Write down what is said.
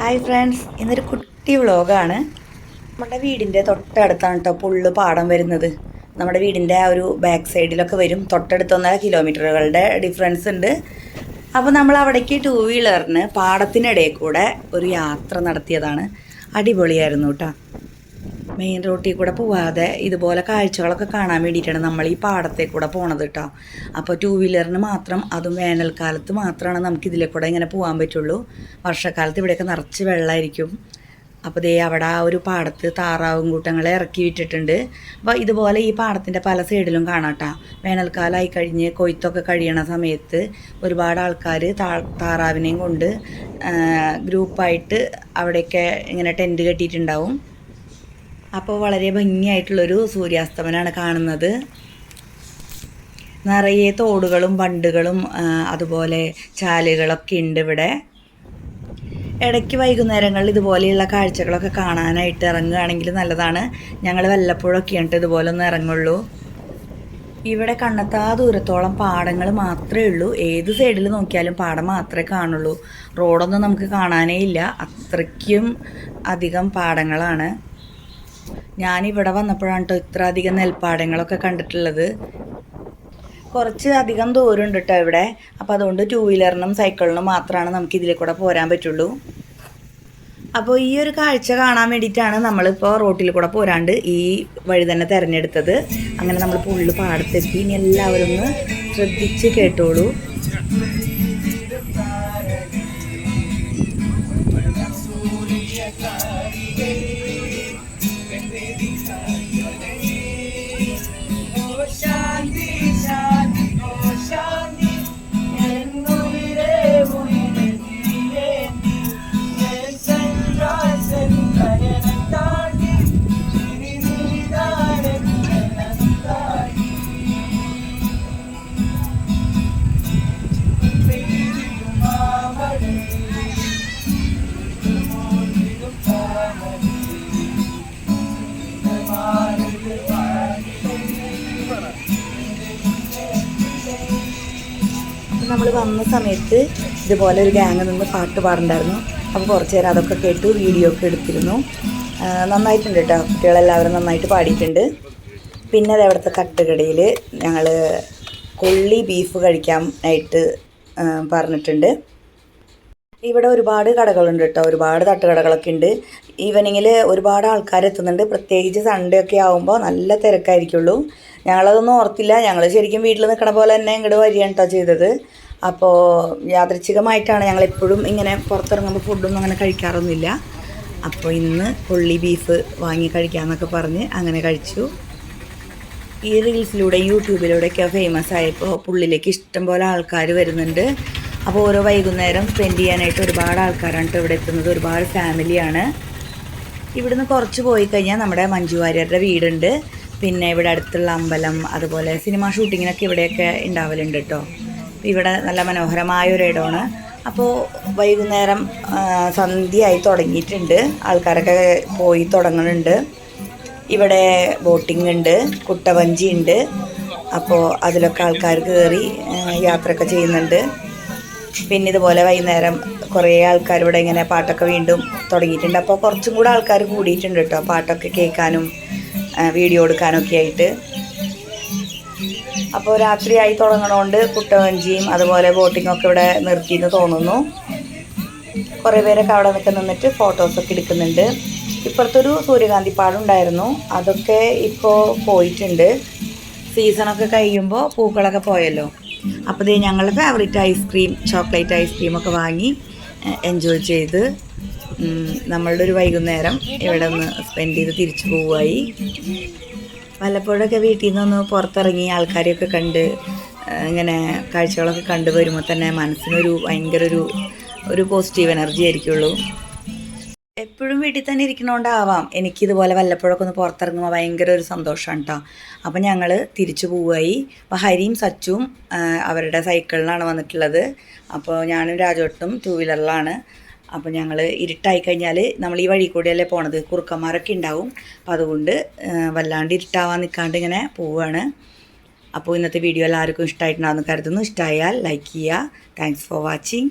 Hi friends ഇന്നൊരു കുട്ടി വ്ളോഗാണ്. നമ്മുടെ വീടിന്റെ തൊട്ടടുത്താണ് കേട്ടോ പുള്ള് പാടം വരുന്നത്. നമ്മുടെ വീടിന്റെ ആ ഒരു ബാക്ക് സൈഡിലൊക്കെ വരും. തൊട്ടടുത്ത് തൊട്ടടുത്തൊന്നര കിലോമീറ്ററുകളുടെ ഡിഫറൻസ് ഉണ്ട്. അപ്പോൾ നമ്മൾ അവിടേക്ക് ടൂ വീലറിന് പാടത്തിനിടയിൽ കൂടെ ഒരു യാത്ര നടത്തിയതാണ്. അടിപൊളിയായിരുന്നു കേട്ടോ മെയിൻ റോട്ടിൽ കൂടെ പോവാതെ ഇതുപോലെ കാഴ്ചകളൊക്കെ കാണാൻ വേണ്ടിയിട്ടാണ് നമ്മൾ ഈ പാടത്തെ കൂടെ പോണത് കേട്ടോ അപ്പോൾ ടൂ വീലറിന് മാത്രം അതും വേനൽക്കാലത്ത് മാത്രമാണ് നമുക്ക് ഇതിലെ കൂടെ ഇങ്ങനെ പോകാൻ പറ്റുള്ളൂ. വർഷക്കാലത്ത് ഇവിടെയൊക്കെ നിറച്ച് വെള്ളമായിരിക്കും അപ്പോൾ ദേ അവിടെ ആ ഒരു പാടത്ത് താറാവും കൂട്ടങ്ങളെ ഇറക്കി വിട്ടിട്ടുണ്ട്. അപ്പോൾ ഇതുപോലെ ഈ പാടത്തിന്റെ പല സൈഡിലും കാണാം കേട്ടോ വേനൽക്കാലമായി കഴിഞ്ഞ് കൊയ്ത്തൊക്കെ കഴിയണ സമയത്ത് ഒരുപാട് ആൾക്കാർ താ താറാവിനെയും കൊണ്ട് ഗ്രൂപ്പായിട്ട് അവിടെയൊക്കെ ഇങ്ങനെ ടെന്റ് കെട്ടിയിട്ടുണ്ടാവും. അപ്പോൾ വളരെ ഭംഗിയായിട്ടുള്ളൊരു സൂര്യാസ്തമനമാണ് കാണുന്നത്. നിറയെ തോടുകളും ബണ്ടുകളും അതുപോലെ ചാലുകളൊക്കെ ഉണ്ട് ഇവിടെ. ഇടയ്ക്ക് വൈകുന്നേരങ്ങളിൽ ഇതുപോലെയുള്ള കാഴ്ചകളൊക്കെ കാണാനായിട്ട് ഇറങ്ങുകയാണെങ്കിൽ നല്ലതാണ്. ഞങ്ങൾ വല്ലപ്പോഴൊക്കെയാണ് ഇതുപോലെ ഒന്ന് ഇറങ്ങുള്ളൂ. ഇവിടെ കണ്ണെത്താ ദൂരത്തോളം പാടങ്ങൾ മാത്രമേ ഉള്ളൂ. ഏത് സൈഡിൽ നോക്കിയാലും പാടം മാത്രമേ കാണുള്ളൂ. റോഡൊന്നും നമുക്ക് കാണാനേ ഇല്ല. അത്രയ്ക്കും അധികം പാടങ്ങളാണ്. ഞാനിവിടെ വന്നപ്പോഴാണ് കേട്ടോ ഇത്ര അധികം നെൽപ്പാടങ്ങളൊക്കെ കണ്ടിട്ടുള്ളത്. കുറച്ച് അധികം ദൂരം ഉണ്ട് കേട്ടോ ഇവിടെ. അപ്പോൾ അതുകൊണ്ട് ടൂ വീലറിനും സൈക്കിളിനും മാത്രമാണ് നമുക്ക് ഇതിലെ കൂടെ പോരാൻ പറ്റുള്ളൂ. അപ്പോൾ ഈ ഒരു കാഴ്ച കാണാൻ വേണ്ടിയിട്ടാണ് നമ്മളിപ്പോൾ റോട്ടിൽ കൂടെ പോരാണ്ട് ഈ വഴി തന്നെ തിരഞ്ഞെടുത്തത്. അങ്ങനെ നമ്മൾ പുള്ളി പാടത്തെത്തി. ഇനി എല്ലാവരും ഒന്ന് ശ്രദ്ധിച്ച് കേട്ടോളൂ. നമ്മൾ വന്ന സമയത്ത് ഇതുപോലെ ഒരു ഗ്യാങ് നിന്ന് പാട്ട് പാടുണ്ടായിരുന്നു അപ്പോൾ കുറച്ച് നേരം അതൊക്കെ കേട്ട് വീഡിയോ ഒക്കെ എടുത്തിരുന്നു. നന്നായിട്ടുണ്ട് കേട്ടോ കുട്ടികളെല്ലാവരും നന്നായിട്ട് പാടിയിട്ടുണ്ട്. പിന്നെ അത് അവിടുത്തെ തട്ടുകടയിൽ ഞങ്ങൾ കൊള്ളി ബീഫ് കഴിക്കാൻ ആയിട്ട് പറഞ്ഞിട്ടുണ്ട്. ഇവിടെ ഒരുപാട് കടകളുണ്ട് കേട്ടോ ഒരുപാട് തട്ടുകടകളൊക്കെ ഉണ്ട്. ഈവനിങ്ങിൽ ഒരുപാട് ആൾക്കാർ എത്തുന്നുണ്ട്. പ്രത്യേകിച്ച് സൺഡേ ഒക്കെ ആകുമ്പോൾ നല്ല തിരക്കായിരിക്കുള്ളൂ. ഞങ്ങളതൊന്നും ഓർത്തില്ല. ഞങ്ങൾ ശരിക്കും വീട്ടിൽ നിൽക്കണ പോലെ തന്നെ ഇങ്ങോട്ട് വരികയാണ് കേട്ടോ ചെയ്തത്. അപ്പോൾ യാദൃച്ഛികമായിട്ടാണ് ഞങ്ങൾ എപ്പോഴും ഇങ്ങനെ പുറത്തിറങ്ങുമ്പോൾ ഫുഡൊന്നും അങ്ങനെ കഴിക്കാറൊന്നുമില്ല. അപ്പോൾ ഇന്ന് പുള്ളി ബീഫ് വാങ്ങി കഴിക്കാമെന്നൊക്കെ പറഞ്ഞ് അങ്ങനെ കഴിച്ചു. ഈ റീൽസിലൂടെ യൂട്യൂബിലൂടെയൊക്കെ ഫേമസ് ആയപ്പോൾ പുള്ളിലേക്ക് ഇഷ്ടംപോലെ ആൾക്കാർ വരുന്നുണ്ട്. അപ്പോൾ ഓരോ വൈകുന്നേരം സ്പെൻഡ് ചെയ്യാനായിട്ട് ഒരുപാട് ആൾക്കാരാണ് ഇവിടെ എത്തുന്നത്. ഒരുപാട് ഫാമിലിയാണ് ഇവിടുന്ന് കുറച്ച് പോയി കഴിഞ്ഞാൽ നമ്മുടെ മഞ്ജു വാര്യരുടെ വീടുണ്ട്. പിന്നെ ഇവിടെ അടുത്തുള്ള അമ്പലം അതുപോലെ സിനിമ ഷൂട്ടിങ്ങിനൊക്കെ ഇവിടെയൊക്കെ ഉണ്ടാവലുണ്ട് കേട്ടോ ഇവിടെ നല്ല മനോഹരമായ ഒരു ഇടമാണ് അപ്പോൾ വൈകുന്നേരം സന്ധ്യയായി തുടങ്ങിയിട്ടുണ്ട്. ആൾക്കാരൊക്കെ പോയി തുടങ്ങുന്നുണ്ട് ഇവിടെ ബോട്ടിംഗ് ഉണ്ട് കുട്ടവഞ്ചി ഉണ്ട് അപ്പോൾ അതിലൊക്കെ ആൾക്കാർ കയറി യാത്രയൊക്കെ ചെയ്യുന്നുണ്ട്. പിന്നെ ഇതുപോലെ വൈകുന്നേരം കുറേ ആൾക്കാർ ഇവിടെ ഇങ്ങനെ പാട്ടൊക്കെ വീണ്ടും തുടങ്ങിയിട്ടുണ്ട്. അപ്പോൾ കുറച്ചും കൂടെ ആൾക്കാർ കൂടിയിട്ടുണ്ട് കേട്ടോ. പാട്ടൊക്കെ കേൾക്കാനും വീഡിയോ എടുക്കാനൊക്കെ ആയിട്ട്. അപ്പോൾ രാത്രിയായി തുടങ്ങണോണ്ട് കുട്ടവഞ്ചിയും അതുപോലെ ബോട്ടിങ്ങും ഒക്കെ ഇവിടെ നിർത്തിയെന്ന് തോന്നുന്നു. കുറേ പേരൊക്കെ അവിടെ നിൽക്കാൻ നിന്നിട്ട് ഫോട്ടോസൊക്കെ എടുക്കുന്നുണ്ട്. ഇപ്പുറത്തൊരു സൂര്യകാന്തി പാടുണ്ടായിരുന്നു. അതൊക്കെ ഇപ്പോൾ പോയിട്ടുണ്ട്. സീസണൊക്കെ കഴിയുമ്പോൾ പൂക്കളൊക്കെ പോയല്ലോ. അപ്പോൾ ഇത് ഞങ്ങളുടെ ഫേവറേറ്റ് ഐസ്ക്രീം ചോക്ലേറ്റ് ഐസ്ക്രീം ഒക്കെ വാങ്ങി എൻജോയ് ചെയ്ത് നമ്മളുടെ ഒരു വൈകുന്നേരം ഇവിടെ ഒന്ന് സ്പെൻഡ് ചെയ്ത് തിരിച്ചു പോവുകയായി. വല്ലപ്പോഴൊക്കെ വീട്ടിൽ നിന്നൊന്ന് പുറത്തിറങ്ങി ആൾക്കാരെയൊക്കെ കണ്ട് ഇങ്ങനെ കാഴ്ചകളൊക്കെ കണ്ടു വരുമ്പോൾ തന്നെ മനസ്സിനൊരു ഭയങ്കര ഒരു ഒരു പോസിറ്റീവ് എനർജി ആയിരിക്കുള്ളൂ. എപ്പോഴും വീട്ടിൽ തന്നെ ഇരിക്കണോണ്ടാവാം. എനിക്കിതുപോലെ വല്ലപ്പോഴൊക്കെ ഒന്ന് പുറത്തിറങ്ങുമ്പോൾ ഭയങ്കര ഒരു സന്തോഷമാണ് കേട്ടോ അപ്പം ഞങ്ങൾ തിരിച്ചു പോവുകയായി അപ്പോൾ ഹരിയും സച്ചും അവരുടെ സൈക്കിളിലാണ് വന്നിട്ടുള്ളത്. അപ്പോൾ ഞാനും രാജോട്ടും ടൂ വീലറിലാണ് അപ്പോൾ ഞങ്ങൾ ഇരുട്ടായി കഴിഞ്ഞാൽ നമ്മൾ ഈ വഴി കൂടിയല്ലേ പോണത്. കുറുക്കന്മാരൊക്കെ ഉണ്ടാവും അപ്പോൾ അതുകൊണ്ട് വല്ലാണ്ട് ഇരുട്ടാവാൻ നിൽക്കാണ്ട് ഇങ്ങനെ പോവുകയാണ് അപ്പോൾ ഇന്നത്തെ വീഡിയോ എല്ലാവർക്കും ഇഷ്ടമായിട്ടുണ്ടാകുമെന്ന് കരുതുന്നു. ഇഷ്ടമായാൽ ലൈക്ക് ചെയ്യുക താങ്ക്സ് ഫോർ വാച്ചിങ്